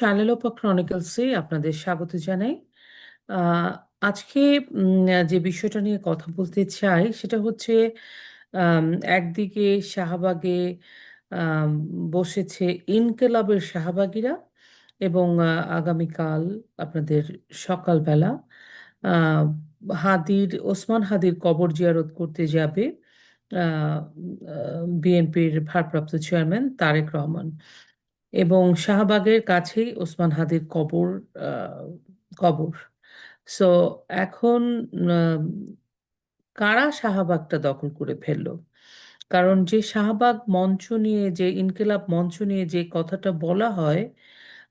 শালেলোপা ক্রনিকলসে আপনাদের স্বাগত জানাই। আজকে যে বিষয়টা নিয়ে কথা বলতে চাই সেটা হচ্ছে একদিকে শাহবাগে বসেছে ইনকেলাবের শাহবাগীরা এবং আগামীকাল আপনাদের সকালবেলা হাদির, ওসমান হাদির কবর জিয়ারত করতে যাবে বিএনপির ভারপ্রাপ্ত চেয়ারম্যান তারেক রহমান। এবং শাহবাগের কাছেই ওসমান হাদির কবর কবর। সো এখন কারা শাহবাগটা দখল করে ফেলল? কারণ যে শাহবাগ মঞ্চ নিয়ে, যে ইনকিলাব মঞ্চ নিয়ে যে কথাটা বলা হয়,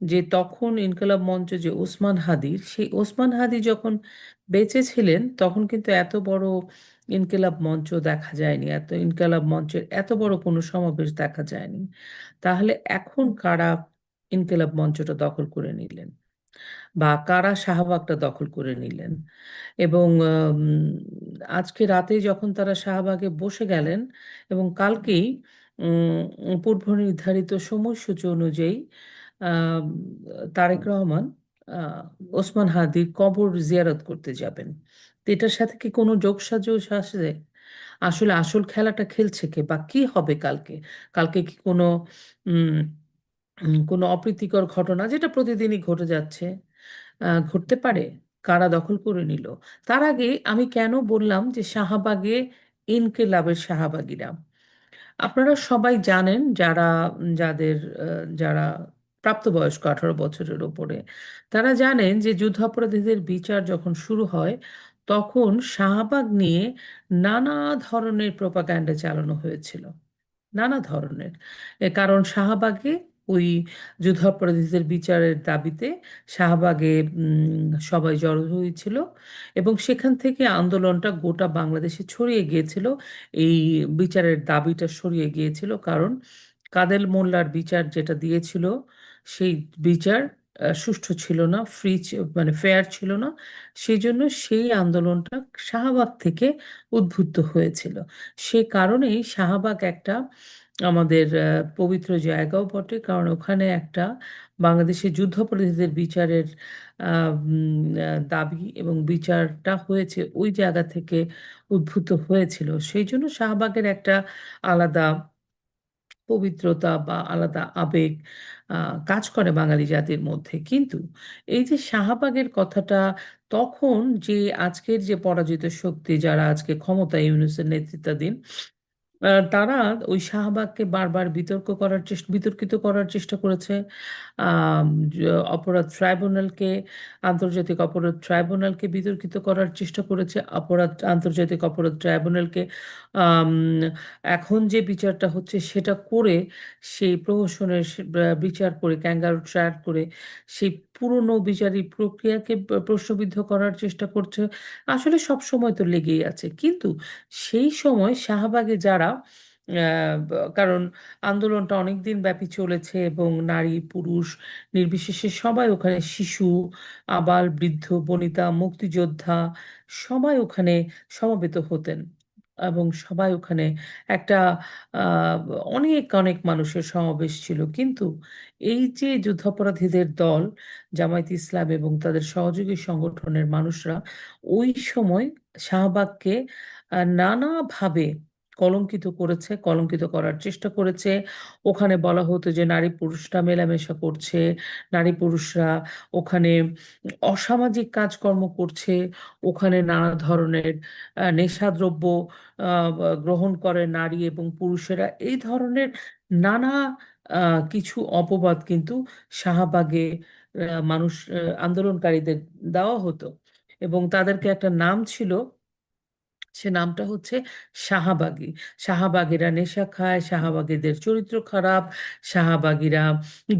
যে তখন ইনকিলাব মঞ্চ যে ওসমান হাদির, সেই ওসমান হাদি যখন বেঁচে ছিলেন, তখন কিন্তু এত বড় ইনকিলাব মঞ্চ দেখা যায়নি। এত ইনকিলাব মঞ্চের এত বড় কোনো সমাবেশ দেখা যায়নি। তাহলে এখন কারা ইনকিলাব মঞ্চটা দখল করে নিলেন? বা কারা শাহবাগটা দখল করে নিলেন? এবং আজকে রাতে যখন তারা শাহবাগে বসে গেলেন এবং কালকেই পূর্ব নির্ধারিত সময়সূচি অনুযায়ী তারেক রহমান ওসমান হাদির কবর জিয়ারত করতে যাবেন। এটার সাথে কি কোনো যোগসাজশ আছে আসলে আসল খেলাটা খেলছে কে বা কি হবে কালকে? কালকে কি কোনো কোনো অপ্রীতিকর ঘটনা যেটা প্রতিদিনই ঘটে যাচ্ছে ঘটতে পারে? কারা দখল করে নিল? তার আগে আমি কেন বললাম যে শাহবাগে ইনকিলাবের শাহবাগীরা? আপনারা সবাই জানেন যারা, যাদের যারা প্রাপ্তবয়স্ক আঠারো বছরের ওপরে, তারা জানেন যে যুদ্ধাপরাধীদের বিচার যখন শুরু হয় তখন শাহবাগ নিয়ে নানা ধরনের প্রোপাগান্ডা চালানো হয়েছিল। নানা ধরনের। কারণ শাহবাগে ওই যুদ্ধাপরাধীদের বিচারের দাবিতে শাহবাগে সবাই জড়ো হয়েছিল এবং সেখান থেকে আন্দোলনটা গোটা বাংলাদেশে ছড়িয়ে গিয়েছিল। এই বিচারের দাবিটা সরিয়ে গিয়েছিল কারণ কাদের মোল্লার বিচার যেটা দিয়েছিল, সেই বিচার সুষ্ঠু ছিল না ফ্রি মানে ফেয়ার ছিল না। সেই জন্য সেই আন্দোলনটা শাহবাগ থেকে উদ্বুদ্ধ হয়েছিল। সে কারণেই শাহবাগ একটা আমাদের পবিত্র জায়গাও বটে। কারণ ওখানে একটা বাংলাদেশের যুদ্ধাপরাধীদের বিচারের দাবি এবং বিচারটা হয়েছে, ওই জায়গা থেকে উদ্ভূত হয়েছিল। সেই জন্য শাহবাগের একটা আলাদা পবিত্রতা বা আলাদা আবেগ কাজ করে বাঙালি জাতির মধ্যে। কিন্তু এই যে শাহবাগের কথাটা, তখন যে আজকের যে পরাজিত শক্তি যারা আজকে ক্ষমতায় ইউনুসের নেতৃত্বাধীন তারা ওই শাহবাগকে বারবার বিতর্ক করার চেষ্টা বিতর্কিত করার চেষ্টা করেছে। অপরাধ ট্রাইব্যুনালকে, আন্তর্জাতিক অপরাধ ট্রাইব্যুনালকে বিতর্কিত করার চেষ্টা করেছে। অপরাধ, আন্তর্জাতিক অপরাধ ট্রাইব্যুনালকে এখন যে বিচারটা হচ্ছে সেটা করে সেই প্রহসনের বিচার করে, ক্যাঙ্গারু ট্রায়াল করে সেই পুরনো বিচারিক প্রক্রিয়াকে প্রশ্নবিদ্ধ করার চেষ্টা করছে। আসলে সব সময় তো লেগেই আছে। কিন্তু সেই সময় শাহবাগে যারা কারণ আন্দোলনটা অনেক দিন ব্যাপী চলেছে এবং নারী, পুরুষ, নির্বিশেষে সবাই ওখানে শিশু, আবাল, বৃদ্ধ, বনিতা, মুক্তিযোদ্ধা সবাই ওখানে সমবেত হতেন এবং সবাই ওখানে একটা অনেক অনেক মানুষের সমাবেশ ছিল। কিন্তু এই যে যুদ্ধাপরাধীদের দল, জামায়াত ইসলাম এবং তাদের সহযোগী সংগঠনের মানুষরা, ওই সময় শাহবাগকে নানাভাবে কলঙ্কিত করেছে, কলঙ্কিত করার চেষ্টা করেছে। ওখানে বলা হতো যে, নারী পুরুষরা মেলামেশা করছে, নারী পুরুষরা ওখানে অসামাজিক কাজকর্ম করছে, ওখানে নানা ধরনের নেশাদ্রব্য গ্রহণ করে নারী এবং পুরুষেরা। এই ধরনের নানা কিছু অপবাদ কিন্তু শাহবাগে মানুষ আন্দোলনকারীদের দেওয়া হতো। এবং তাদেরকে একটা নাম ছিল সে নামটা হচ্ছে শাহবাগী। শাহবাগীরা নেশা খায়, শাহবাগীদের চরিত্র খারাপ, শাহবাগীরা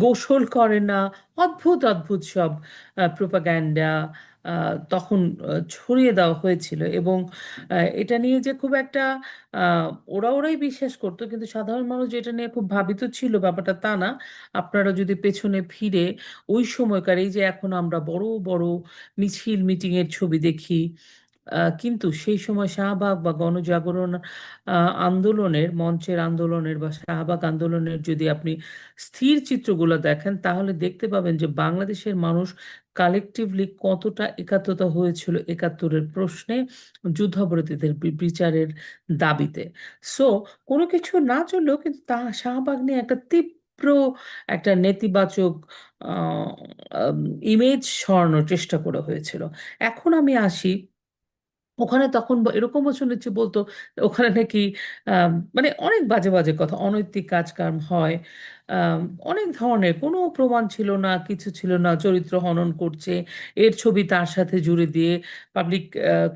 গোসল করে না। অদ্ভুত অদ্ভুত সব প্রোপাগ্যান্ডা তখন ছড়িয়ে দেওয়া হয়েছিল এবং এটা নিয়ে যে খুব একটা ওরা ওরাই বিশ্বাস করতো কিন্তু সাধারণ মানুষ যেটা নিয়ে খুব ভাবিত ছিল ব্যাপারটা তা না। আপনারা যদি পেছনে ফিরে ওই সময়কার এই যে এখন আমরা বড় বড় মিছিল মিটিং এর ছবি দেখি কিন্তু সেই সময় শাহবাগ বা গণজাগরণ আন্দোলনের, মঞ্চের আন্দোলনের বা শাহবাগ আন্দোলনের যদি আপনি স্থির চিত্রগুলো দেখেন, তাহলে দেখতে পাবেন যে বাংলাদেশের মানুষ কালেকটিভলি কতটা একাত্মতা হয়েছিল একাত্তরের প্রশ্নে যুদ্ধাপরাধীদের বিচারের দাবিতে। সো কোনো কিছু না চললেও কিন্তু তা শাহবাগ নিয়ে একটা তীব্র একটা নেতিবাচক ইমেজ সরানোর চেষ্টা করা হয়েছিল। এখন আমি আসি ওখানে তখন এরকমও শুনেছি বলতো, ওখানে নাকি মানে অনেক বাজে বাজে কথা, অনৈতিক কাজকাম হয় অনেক ধরনের, কোনো প্রমাণ ছিল না, কিছু ছিল না, চরিত্র হনন করছে, এর ছবি তার সাথে জুড়ে দিয়ে পাবলিক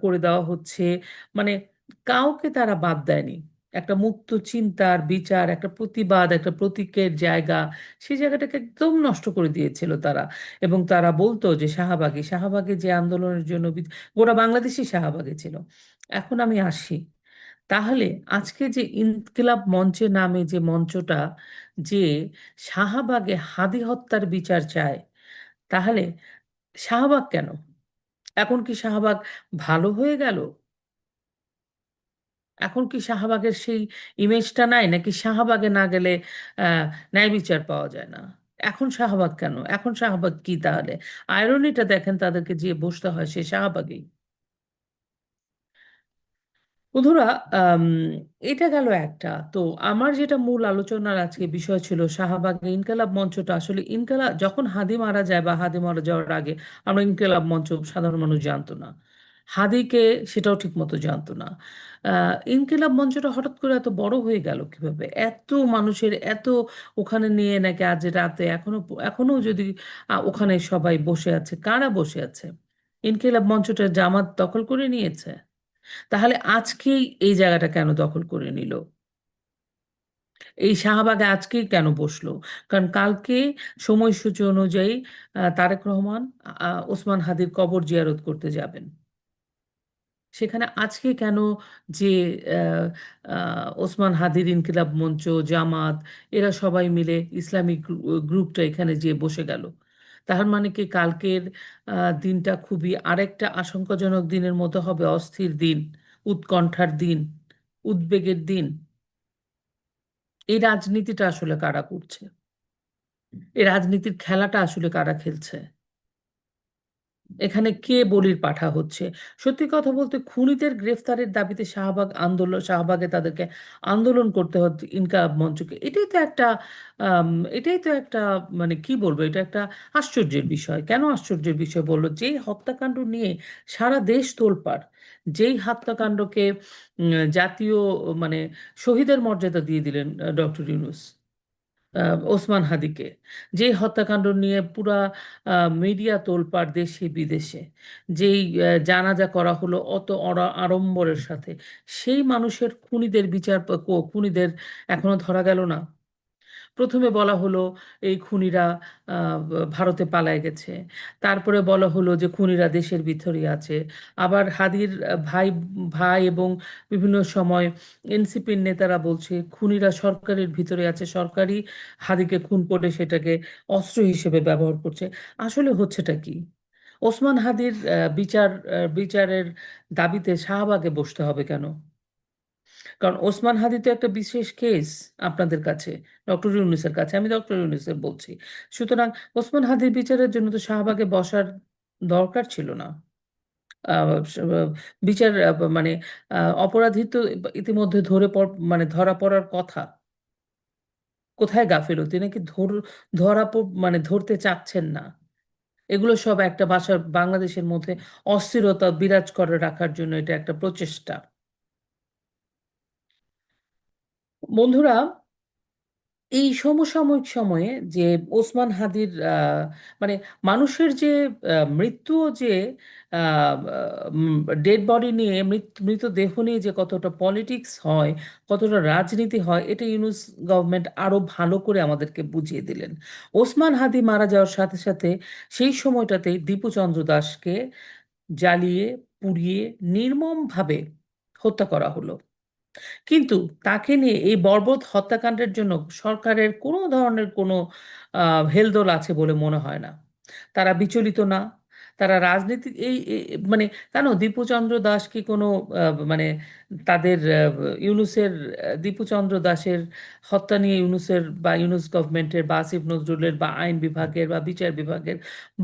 করে দেওয়া হচ্ছে মানে কাউকে তারা বাদ দেয়নি। একটা মুক্ত চিন্তার বিচার, একটা প্রতিবাদ, একটা প্রতীকের জায়গা, সেই জায়গাটাকে একদম নষ্ট করে দিয়েছিল তারা। এবং তারা বলতো যে শাহবাগে শাহবাগে যে আন্দোলনের জন্য গোটা বাংলাদেশই শাহবাগে ছিল। এখন আমি আসি। তাহলে আজকে যে ইনকিলাব মঞ্চে নামে যে মঞ্চটা, যে শাহবাগে হাদি হত্যার বিচার চায়, তাহলে শাহবাগ কেন? এখন কি শাহবাগ ভালো হয়ে গেল? এখন কি শাহবাগের সেই ইমেজটা নাই? নাকি শাহবাগে না গেলে আহ ন্যায় বিচার পাওয়া যায় না? এখন শাহবাগ কেন? এখন শাহবাগ কি তাহলে? আয়রনিটা দেখেন তাদেরকে যে বসতে হয় সে শাহবাগেই। বন্ধুরা এটা গেল একটা। তো আমার যেটা মূল আলোচনার আজকে বিষয় ছিল শাহবাগ ইনকালাব মঞ্চটা। আসলে ইনকালাব, যখন হাদি মারা যায় বা হাদি মারা যাওয়ার আগে, আমরা ইনকালাব মঞ্চ সাধারণ মানুষ জানতো না। হাদিকে সেটাও ঠিক মতো জানতো না। আহ, ইনকিলাব মঞ্চটা হঠাৎ করে এত বড় হয়ে গেল কীভাবে? এত মানুষের এত ওখানে নিয়ে নাকি আজ রাতে এখনও এখনও যদি ওখানে সবাই বসে আছে কারা বসে আছে? ইনকিলাব মঞ্চটা জামাত দখল করে নিয়েছে? তাহলে আজকেই এই জায়গাটা কেন দখল করে নিল? এই শাহবাগে আজকেই কেন বসল? কারণ কালকে সময়সূচি অনুযায়ী আহ, তারেক রহমান আহ, ওসমান হাদির কবর জিয়ারত করতে যাবেন। সেখানে আজকে কেন যে ওসমান হাদির ইনকিলাব মঞ্চ, জামাত, এরা সবাই মিলে ইসলামিক গ্রুপটা এখানে যেয়ে বসে গেল। তার মানে কি কালকের দিনটা খুবই আরেকটা আশঙ্কাজনক দিনের মতো হবে, অস্থির দিন, উৎকণ্ঠার দিন, উদ্বেগের দিন। এই রাজনীতিটা আসলে কারা করছে? এই রাজনীতির খেলাটা আসলে কারা খেলছে? এখানে কে বলির পাঠা হচ্ছে? সত্যি কথা বলতে খুনিদের গ্রেফতারের দাবিতে শাহবাগ আন্দোলন, শাহবাগে তাদেরকে আন্দোলন করতে হচ্ছে ইনকাব মঞ্চকে। এটাই তো একটা এটাই তো একটা মানে কি বলব, এটা একটা আশ্চর্যের বিষয়। কেন আশ্চর্যের বিষয় বলল? যেই হত্যাকাণ্ড নিয়ে সারা দেশ তোলপাড়, যেই হত্যাকাণ্ডকে জাতীয় মানে শহীদের মর্যাদা দিয়ে দিলেন ডক্টর ইউনূস। ওসমান হাদিকে। যে হত্যাকাণ্ড নিয়ে পুরা মিডিয়া তোলপাড় দেশে বিদেশে। যেই জানাজা করা হলো অত আড়ম্বরের সাথে। সেই মানুষের খুনিদের বিচার খুনিদের এখনও ধরা গেল না। প্রথমে বলা হলো এই খুনিরা ভারতে পালায় গেছে। তারপরে বলা হলো যে খুনিরা দেশের ভিতরে আছে। আবার হাদির ভাই ভাই এবং বিভিন্ন সময় এনসিপির নেতারা বলছে, খুনিরা সরকারের ভিতরে আছে সরকারি হাদিকে খুন করে সেটাকে অস্ত্র হিসেবে ব্যবহার করছে। আসলে হচ্ছেটা কি? ওসমান হাদির বিচার বিচারের দাবিতে শাহবাগে বসতে হবে কেন? কারণ ওসমান হাদি তো একটা বিশেষ কেস আপনাদের কাছে ডক্টর ইউনুসের কাছে। আমি ডক্টর ইউনুসের বলছি। সুতরাং ওসমান হাদির বিচারের জন্য তো শাহবাগে বসার দরকার ছিল না। বিচার মানে অপরাধী তো ইতিমধ্যে ধরে পড় মানে ধরা পড়ার কথা। কোথায় গাফিলতি নাকি ধর, ধরা মানে ধরতে চাচ্ছেন না। এগুলো সব একটা ভাষা বাংলাদেশের মধ্যে অস্থিরতা বিরাজ করে রাখার জন্য এটা একটা প্রচেষ্টা। বন্ধুরা, এই সমসাময়িক সময়ে যে ওসমান হাদির মানে মানুষের যে মৃত্যু যে ডেড বডি নিয়ে মৃত- মৃতদেহ নিয়ে যে কতটা পলিটিক্স হয়, কতটা রাজনীতি হয়, এটা ইউনুস গভর্নমেন্ট আরও ভালো করে আমাদেরকে বুঝিয়ে দিলেন। ওসমান হাদি মারা যাওয়ার সাথে সাথে সেই সময়টাতে দীপুচন্দ্র দাসকে জ্বালিয়ে, পুড়িয়ে নির্মমভাবে হত্যা করা হলো। কিন্তু তাকে নিয়ে এই বর্বর হত্যাকাণ্ডের জন্য সরকারের কোনো ধরনের কোনো হেলদোল আছে বলে মনে হয় না। তারা বিচলিত না। তারা রাজনীতি, এই মানে কেন দীপুচন্দ্র দাস কি কোনো মানে তাদের ইউনুসের দীপুচন্দ্র দাসের হত্যা নিয়ে ইউনুসের বা ইউনুস গভর্নমেন্টের বা আসিফ নজরুলের বা আইন বিভাগের বা বিচার বিভাগের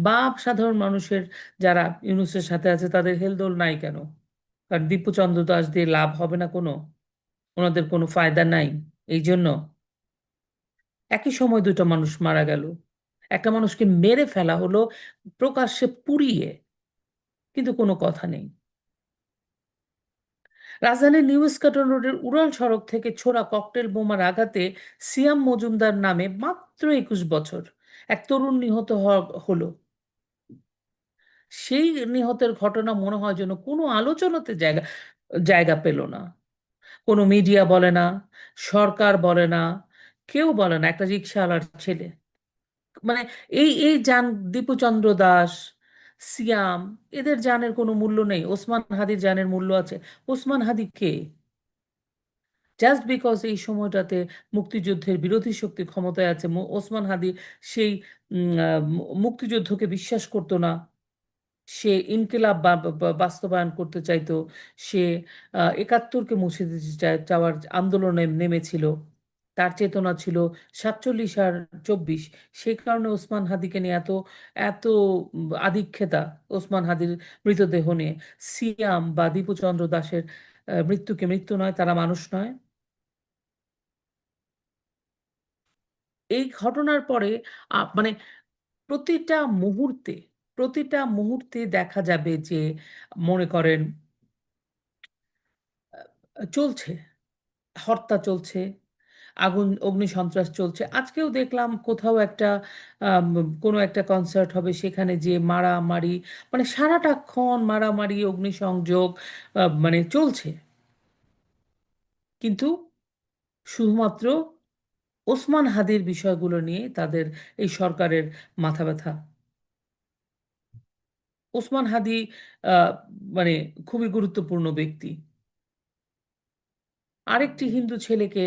বা সাধারণ মানুষের যারা ইউনুসের সাথে আছে তাদের হেলদোল নাই কেন? কারণ দীপুচন্দ্র দাস দিয়ে লাভ হবে না কোনো? ওনাদের কোনো ফায়দা নাই। এই জন্য একই সময় দুটো মানুষ মারা গেল। একটা মানুষকে মেরে ফেলা হলো, প্রকাশ্যে পুড়িয়ে, কিন্তু কোনো কথা নেই। রাজধানীর নিউ ইস্কটন রোডের উড়াল সড়ক থেকে ছোড়া ককটেল বোমার আঘাতে সিয়াম মজুমদার নামে মাত্র একুশ বছর এক তরুণ নিহত হলো। সেই নিহতের ঘটনা মনে হয় যেন কোনো আলোচনাতে জায়গা জায়গা পেল না। কোনো মিডিয়া বলে না, সরকার বলে না, কেউ বলে না, একটা রিক্সাওয়ালার ছেলে। মানে এই এই যান, দীপুচন্দ্র দাস, সিয়াম, এদের জানের কোনো মূল্য নেই। ওসমান হাদির জানের মূল্য আছে। ওসমান হাদি কে? জাস্ট বিকজ এই সময়টাতে মুক্তিযুদ্ধের বিরোধী শক্তি ক্ষমতায় আছে ওসমান হাদি সেই মুক্তিযুদ্ধকে বিশ্বাস করতো না। সে ইনকিলাব বাস্তবায়ন করতে চাইতো সে একাত্তরকে মুছে দিতে চাওয়ার আন্দোলনে নেমেছিল। তার চেতনা ছিল সাতচল্লিশ আর চব্বিশ। সেই কারণে ওসমান হাদিকে নিয়ে এত এত উম, আধিক্যেতা ওসমান হাদির মৃতদেহ নিয়ে। সিয়াম বা দীপুচন্দ্র দাসের মৃত্যুকে মৃত্যু নয় তারা মানুষ নয়। এই ঘটনার পরে মানে প্রতিটা মুহূর্তে প্রতিটা মুহূর্তে দেখা যাবে যে, মনে করেন চলছে। হত্যা চলছে, আগুন অগ্নিসন্ত্রাস চলছে। আজকেও দেখলাম কোথাও একটা কোনো একটা কনসার্ট হবে, সেখানে যে মারামারি মানে সারাটাক্ষণ মারামারি অগ্নিসংযোগ মানে চলছে। কিন্তু শুধুমাত্র ওসমান হাদির বিষয়গুলো নিয়ে তাদের এই সরকারের মাথা ব্যথা। ওসমান হাদি মানে খুবই গুরুত্বপূর্ণ ব্যক্তি। আরেকটি হিন্দু ছেলেকে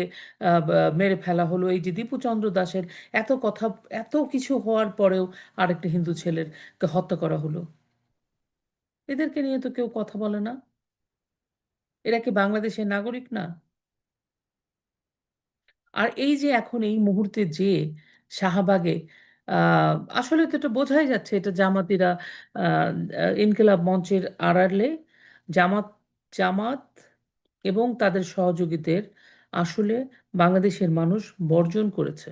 মেরে ফেলা হলো এই যে দীপুচন্দ্র দাসের এত কথা, এত কিছু হওয়ার পরেও আরেকটি হিন্দু ছেলেরকে হত্যা করা হলো। এদেরকে নিয়ে তো কেউ কথা বলে না। এরা কি বাংলাদেশের নাগরিক না? আর এই যে এখন এই মুহূর্তে যে শাহবাগে আসলে তো এটা বোঝাই যাচ্ছে এটা জামাতিরা আহ, ইনকিলাব মঞ্চের আড়ালে জামাত জামাত এবং তাদের সহযোগীদের আসলে বাংলাদেশের মানুষ বর্জন করেছে।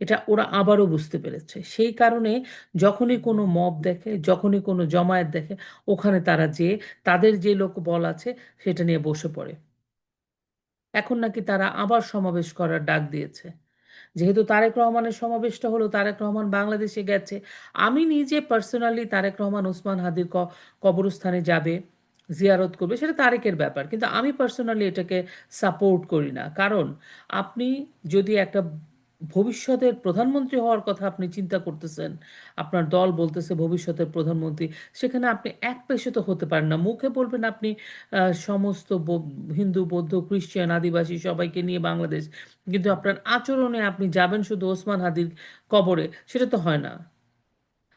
এটা ওরা আবারও বুঝতে পেরেছে। সেই কারণে যখনই কোনো মব দেখে যখনই কোনো জমায়েত দেখে ওখানে তারা যে তাদের যে লোক বল আছে সেটা নিয়ে বসে পড়ে। এখন নাকি তারা আবার সমাবেশ করার ডাক দিয়েছে। যেহেতু তারেক রহমানের সমাবেশটা হলো, তারেক রহমান বাংলাদেশে গেছে। আমি নিজে পার্সোনালি তারেক রহমান, ওসমান হাদির কবরস্থানে যাবে, জিয়ারত করবে, সেটা তারেকের ব্যাপার। কিন্তু আমি পার্সোনালি এটাকে সাপোর্ট করি না। কারণ আপনি যদি একটা ভবিষ্যতের প্রধানমন্ত্রী হওয়ার কথা আপনি চিন্তা করতেছেন, আপনার দল বলতেছে ভবিষ্যতের প্রধানমন্ত্রী, সেখানে আপনি এক পেশে তো হতে পারেন না। মুখে বলবেন আপনি সমস্ত হিন্দু, বৌদ্ধ, খ্রিস্টান, আদিবাসী সবাইকে নিয়ে বাংলাদেশ, কিন্তু আপনার আচরণে আপনি যাবেন শুধু ওসমান হাদির কবরে, সেটা তো হয় না।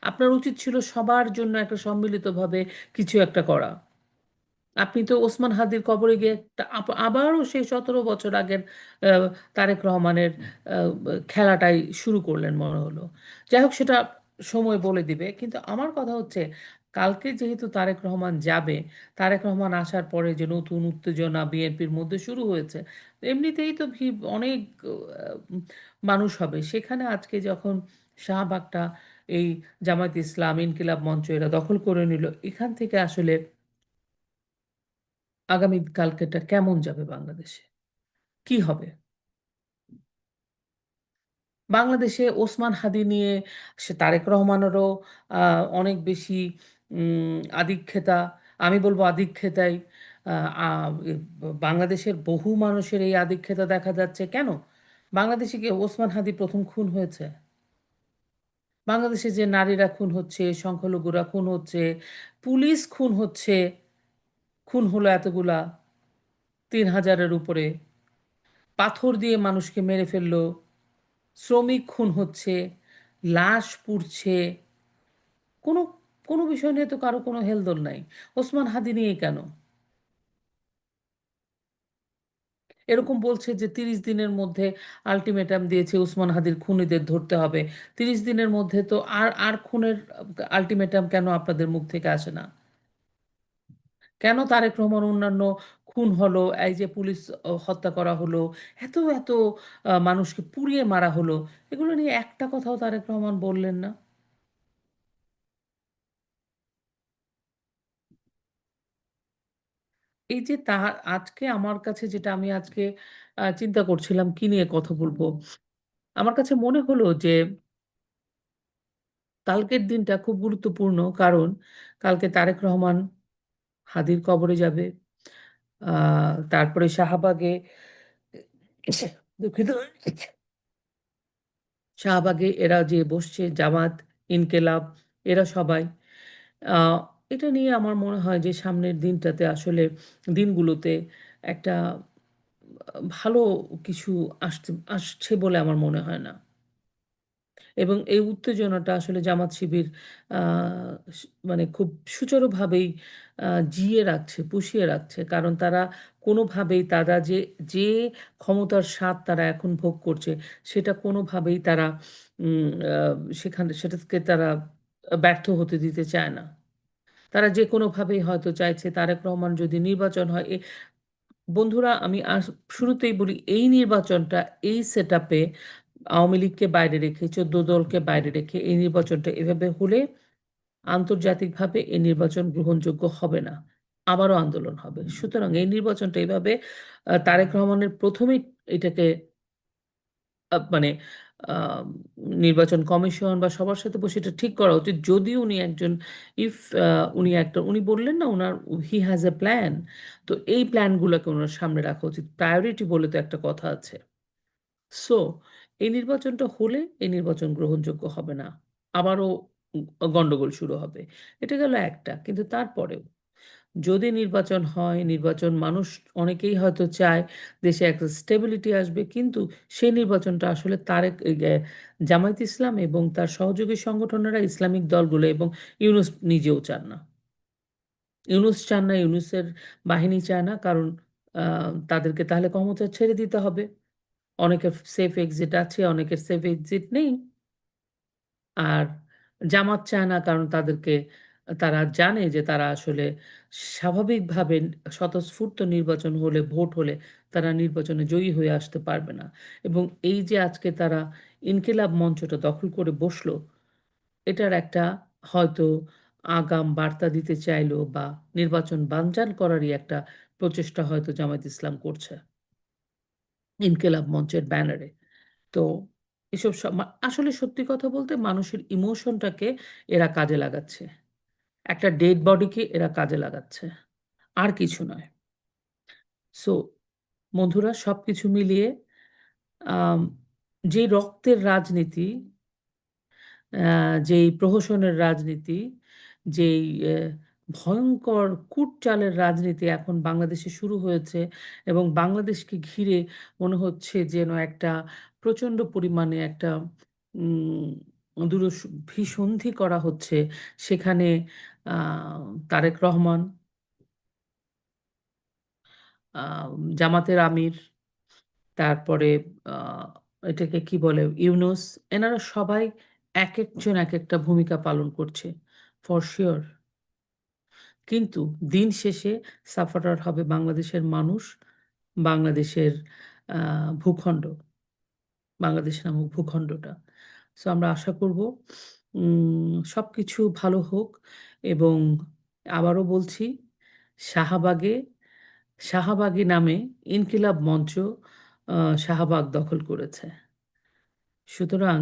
আপনার উচিত ছিল সবার জন্য একটা সম্মিলিতভাবে কিছু একটা করা। আপনি তো ওসমান হাদির কবরে গিয়ে আবারও সেই সতেরো বছর আগের তারেক রহমানের খেলাটাই শুরু করলেন মনে হলো। যাই হোক, সেটা সময় বলে দিবে। কিন্তু আমার কথা হচ্ছে, কালকে যেহেতু তারেক রহমান যাবে, তারেক রহমান আসার পরে যে নতুন উত্তেজনা বিএনপির মধ্যে শুরু হয়েছে, এমনিতেই তো ভি- অনেক মানুষ হবে। সেখানে আজকে যখন শাহবাগটা এই জামায়াত ইসলাম ইনকিলাব মঞ্চ এরা দখল করে নিল, এখান থেকে আসলে আগামী কালকেটা কেমন যাবে বাংলাদেশে? কি হবে? বাংলাদেশে ওসমান হাদি নিয়ে সে তারেক রহমানেরও অনেক বেশি উম, আধিক্যতা আমি বলব এ, বাংলাদেশের বহু মানুষের এই আধিক্যতা দেখা যাচ্ছে। কেন? বাংলাদেশে কি ওসমান হাদি প্রথম খুন হয়েছে? বাংলাদেশে যে নারীরা খুন হচ্ছে সংখ্যালঘুরা খুন হচ্ছে পুলিশ খুন হচ্ছে খুন হলো এতগুলা তিন হাজারের উপরে পাথর দিয়ে মানুষকে মেরে ফেলল শ্রমিক খুন হচ্ছে লাশ পুড়ছে কোনো কোনো বিষয় নিয়ে তো কারও কোনো হেলদোল নাই। ওসমান হাদি নিয়ে কেন? এরকম বলছে যে ৩০ দিনের মধ্যে আলটিমেটাম দিয়েছে উসমান হাদির খুনিদের ধরতে হবে। ৩০ দিনের মধ্যে তো আর, আর খুনের আল্টিমেটাম কেন আপনাদের মুখ থেকে আসে না? কেন তারেক রহমান অন্যান্য খুন হলো, এই যে পুলিশ হত্যা করা হলো, এত, এত মানুষকে পুড়িয়ে মারা হলো, এগুলো নিয়ে একটা কথাও তারেক রহমান বললেন না। এই যে তাহা আজকে আমার কাছে যেটা আমি আজকে চিন্তা করছিলাম কি নিয়ে কথা বলব আমার কাছে মনে হলো যে কালকের দিনটা খুব গুরুত্বপূর্ণ। কারণ কালকে তারেক রহমান হাদির কবরে যাবে। তারপরে শাহবাগে দুঃখিত। শাহবাগে এরা যে বসছে জামাত, ইনকেলাব এরা সবাই। এটা নিয়ে আমার মনে হয় যে সামনের দিনটাতে আসলে দিনগুলোতে একটা ভালো কিছু আসতে আসছে বলে আমার মনে হয় না। এবং এই উত্তেজনাটা আসলে জামাত শিবির মানে খুব সুচারুভাবেই জিয়ে রাখছে, পুষিয়ে রাখছে। কারণ তারা কোনোভাবেই তারা যে, যে ক্ষমতার স্বাদ তারা এখন ভোগ করছে, সেটা কোনোভাবেই তারা সেখানে সেটাকে তারা ব্যর্থ হতে দিতে চায় না। তারা যে কোনোভাবেই হয়তো চাইছে তারেক রহমান যদি নির্বাচন হয় বন্ধুরা আমি শুরুতেই বলি এই নির্বাচনটা এই সেটআপে আওয়ামী লীগকে বাইরে রেখে ১৪ দলকে বাইরে রেখে এই নির্বাচনটা এভাবে হলে আন্তর্জাতিকভাবে এই নির্বাচন গ্রহণযোগ্য হবে না। আবারও আন্দোলন হবে। সুতরাং এই নির্বাচনটা এভাবে তারেক রহমানের ১ম এই এটাকে মানে নির্বাচন কমিশন বা সবার সাথে বসে এটা ঠিক করা উচিত। যদি উনি একজন ইফ উনি একটা উনি বললেন না ওনার হি হ্যাজ a প্ল্যান। তো এই প্ল্যানগুলোকে ওনার সামনে রাখা উচিত। প্রায়োরিটি বলে তো একটা কথা আছে। সো এই নির্বাচনটা হলে এই নির্বাচন গ্রহণযোগ্য হবে না। আবারও গন্ডগোল শুরু হবে। এটা গেল একটা। কিন্তু তারপরেও যদি নির্বাচন হয়, নির্বাচন মানুষ অনেকেই হয়তো চায় দেশে একটা স্টেবিলিটি আসবে। কিন্তু সেই নির্বাচনটা আসলে তারেক জামায়াত ইসলাম এবং তার সহযোগী সংগঠনেরা ইসলামিক দলগুলো এবং ইউনুস নিজেও চান না। ইউনুস চান না, ইউনুসের বাহিনী চায় না। কারণ তাদেরকে তাহলে ক্ষমতা ছেড়ে দিতে হবে। অনেকের সেফ এক্সিট আছে, অনেকের সেফ এক্সিট নেই। আর জামাত চায় না কারণ তাদেরকে তারা জানে যে তারা আসলে স্বাভাবিকভাবে স্বতঃস্ফূর্ত নির্বাচন হলে, ভোট হলে তারা নির্বাচনে জয়ী হয়ে আসতে পারবে না। এবং এই যে আজকে তারা ইনকিলাব মঞ্চটা দখল করে বসল, এটার একটা হয়তো আগাম বার্তা দিতে চাইলো বা নির্বাচন বানচাল করারই একটা প্রচেষ্টা হয়তো জামায়াত ইসলাম করছে। ইনকিলাব মঞ্চের ব্যানারে। তো এসব আসলে সত্যি কথা বলতে মানুষের ইমোশনটাকে এরা কাজে লাগাচ্ছে। একটা ডেড বডিকে এরা কাজে লাগাচ্ছে। আর কিছু নয়। সো বন্ধুরা সব কিছু মিলিয়ে যে রক্তের রাজনীতি, যেই প্রহসনের রাজনীতি, যেই ভয়ঙ্কর কুটচালের রাজনীতি এখন বাংলাদেশে শুরু হয়েছে এবং বাংলাদেশকে ঘিরে মনে হচ্ছে যেন একটা প্রচণ্ড পরিমাণে একটা উম দূরস ভিসন্ধি করা হচ্ছে। সেখানে তারেক রহমান জামাতের আমির, তারপরে এটাকে কি বলে? ইউনুস, এনারা সবাই এক একজন এক একটা ভূমিকা পালন করছে। For sure. কিন্তু দিন শেষে সাফারার হবে বাংলাদেশের মানুষ, বাংলাদেশের ভূখণ্ড। বাংলাদেশ নামক ভূখণ্ডটা। সো আমরা আশা করব সব কিছু ভালো হোক এবং আবারও বলছি শাহবাগে, শাহবাগী নামে ইনকিলাব মঞ্চ শাহবাগ দখল করেছে। সুতরাং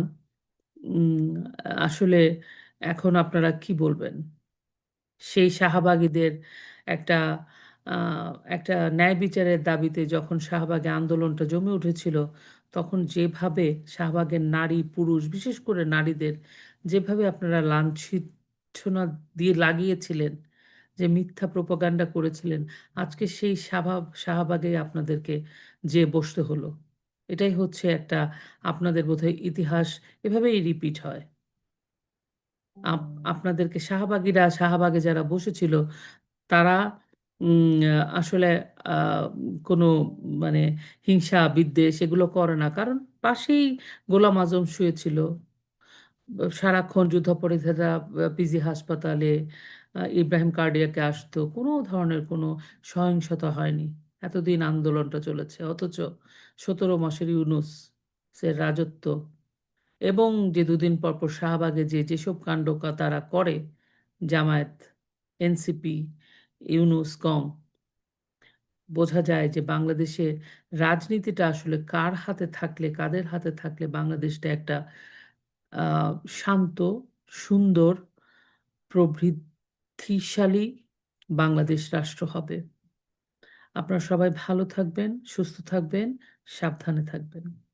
আসলে এখন আপনারা কি বলবেন? সেই শাহবাগীদের একটা একটা ন্যায় বিচারের দাবিতে যখন শাহবাগে আন্দোলনটা জমে উঠেছিল, তখন যেভাবে শাহবাগের নারী, পুরুষ বিশেষ করে নারীদের যেভাবে আপনারা লাঞ্ছিনা দিয়ে লাগিয়েছিলেন, যে মিথ্যা প্রোপাগান্ডা করেছিলেন, আজকে সেই শাবাব শাহবাগে আপনাদেরকে যেয়ে বসতে হলো। এটাই হচ্ছে একটা আপনাদের বোধহয় ইতিহাস এভাবেই রিপিট হয়। আপ, আপনাদেরকে শাহবাগীরা, শাহবাগে যারা বসেছিল, তারা আসলে কোনো মানে হিংসা, বিদ্বেষ এগুলো করে না। কারণ পাশেই গোলাম আজম শুয়েছিল। সারাক্ষণ যুদ্ধাপরাধীরা, পিজি হাসপাতালে ইব্রাহিম কার্ডিয়াকে আসতো। কোনো ধরনের কোনো সহিংসতা হয়নি। এতদিন আন্দোলনটা চলেছে। অথচ ১৭ মাসের ইউনূসের রাজত্ব এবং যে দুদিন পর, পর শাহবাগে যে যেসব কাণ্ড তারা করে জামায়াত, এনসিপি, ইউনূস, কম বোঝা যায় যে বাংলাদেশে রাজনীতিটা আসলে কার হাতে থাকলে, কাদের হাতে থাকলে বাংলাদেশটা একটা শান্ত, সুন্দর, প্রবৃদ্ধিশালী বাংলাদেশ রাষ্ট্র হবে। আপনারা সবাই ভালো থাকবেন, সুস্থ থাকবেন, সাবধানে থাকবেন।